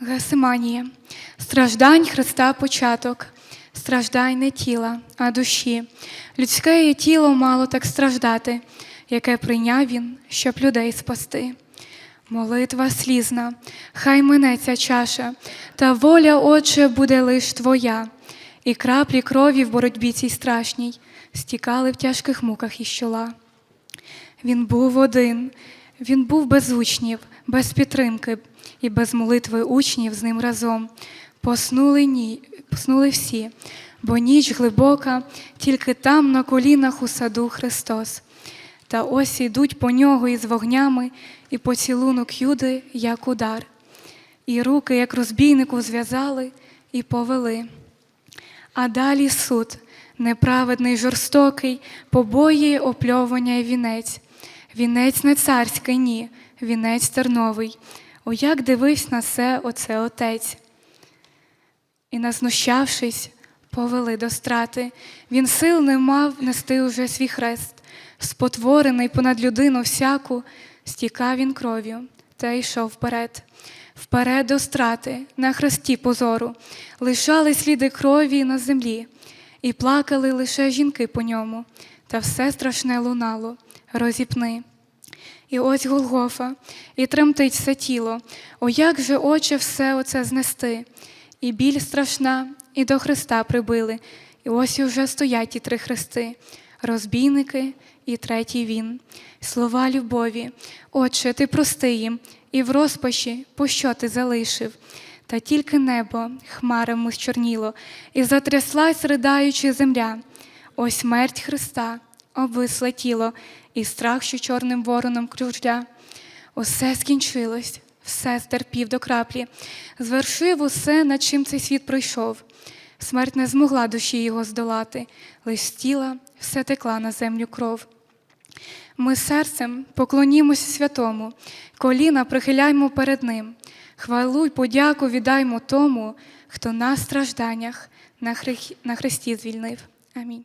Гесиманія. Страждань Христа початок, страждань не тіла, а душі. Людське є тіло мало так страждати, яке прийняв він, щоб людей спасти. Молитва слізна, хай мине ця чаша, та воля, Отче, буде лиш Твоя, і краплі крові в боротьбі цій страшній стікали в тяжких муках із чола. Він був один, він був без учнів, без підтримки і без молитви учнів з ним разом. Поснули, ні, поснули всі, бо ніч глибока, тільки там на колінах у саду Христос. Та ось ідуть по нього із вогнями, і поцілунок юди, як удар, і руки, як розбійнику, зв'язали і повели. А далі суд, неправедний, жорстокий, побої, опльовування і вінець. Вінець не царський, ні, вінець терновий. О, як дивись на це оце отець. І, назнущавшись, повели до страти. Він сил не мав нести уже свій хрест. Спотворений понад людину всяку, стікав він кров'ю та йшов вперед. Вперед до страти, на хресті позору, лишали сліди крові на землі, і плакали лише жінки по ньому, та все страшне лунало, розіпни. І ось Голгофа, і тремтить все тіло. О, як же, Отче, все оце знести? І біль страшна, і до Христа прибили, і ось уже стоять ті три хрести, розбійники і третій він. Слова любові, Отче, ти прости їм, і в розпачі, пощо ти залишив? Та тільки небо хмарами зчорніло, і затряслась, ридаючи земля. Ось смерть Христа, обвисле тіло, і страх, що чорним вороном кружля. Усе скінчилось, все стерпів до краплі, звершив усе, над чим цей світ пройшов. Смерть не змогла душі його здолати, лиш тіла все текла на землю кров. Ми серцем поклонімося святому, коліна прихиляймо перед Ним, хвалу й подяку віддаймо тому, хто нас в стражданнях на, хрех... на хресті звільнив. Амінь.